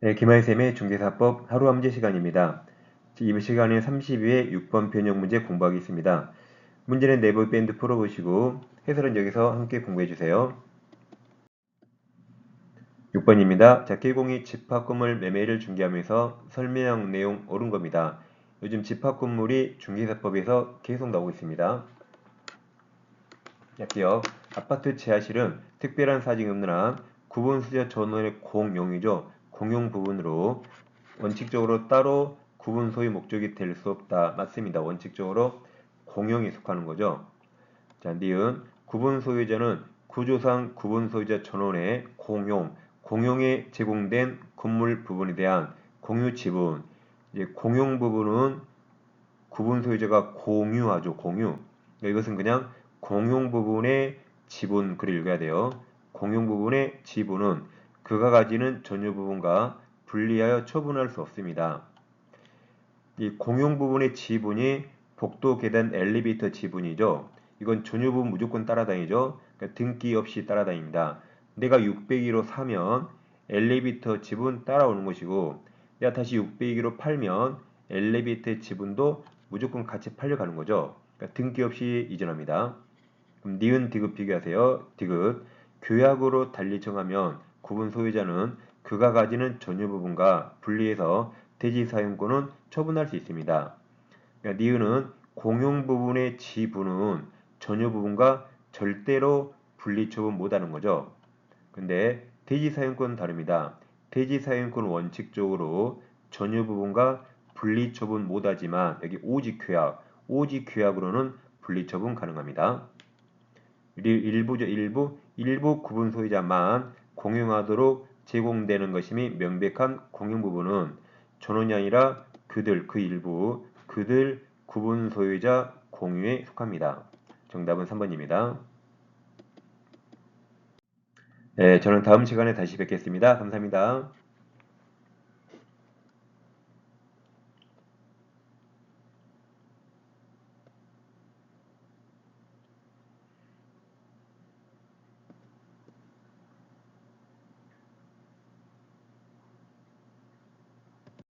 네, 김하희쌤의 중개사법 하루 함제 시간입니다. 이 시간에 32회 6번 변형 문제 공부하겠습니다. 문제는 네이버 밴드 풀어보시고 해설은 여기서 함께 공부해주세요. 6번입니다. 자, 개공이 집합건물 매매를 중개하면서 설명 내용 옳은 겁니다. 요즘 집합건물이 중개사법에서 계속 나오고 있습니다. 자, 기억. 아파트 지하실은 특별한 사정이 없는 한 구분 수저 전원의 공용이죠. 공용 부분으로 원칙적으로 따로 구분 소유 목적이 될 수 없다. 맞습니다. 원칙적으로 공용에 속하는 거죠. 자, 니은 구분 소유자는 구조상 구분 소유자 전원의 공용, 공용에 제공된 건물 부분에 대한 공유 지분. 이제 공용 부분은 구분 소유자가 공유하죠. 공유. 이것은 그냥 공용 부분의 지분 글을 읽어야 돼요. 공용 부분의 지분은 그가 가지는 전유 부분과 분리하여 처분할 수 없습니다. 이 공용 부분의 지분이 복도 계단 엘리베이터 지분이죠. 이건 전유 부분 무조건 따라다니죠. 그러니까 등기 없이 따라다닙니다. 내가 600위로 사면 엘리베이터 지분 따라오는 것이고 내가 다시 600위로 팔면 엘리베이터 지분도 무조건 같이 팔려가는 거죠. 그러니까 등기 없이 이전합니다. 그럼 니은 디귿 비교하세요. 디귿 교약으로 달리 정하면 구분 소유자는 그가 가지는 전유 부분과 분리해서 대지 사용권은 처분할 수 있습니다. 그러니까 니은은 공용 부분의 지분은 전유 부분과 절대로 분리 처분 못하는 거죠. 근데 대지 사용권은 다릅니다. 대지 사용권 원칙적으로 전유 부분과 분리 처분 못하지만 여기 오직 규약, 오직 규약으로는 분리 처분 가능합니다. 일부죠 일부 일부 구분 소유자만 공용하도록 제공되는 것임이 명백한 공용 부분은 전원이 아니라 그들 그 일부 그들 구분 소유자 공유에 속합니다. 정답은 3번입니다. 네, 저는 다음 시간에 다시 뵙겠습니다. 감사합니다.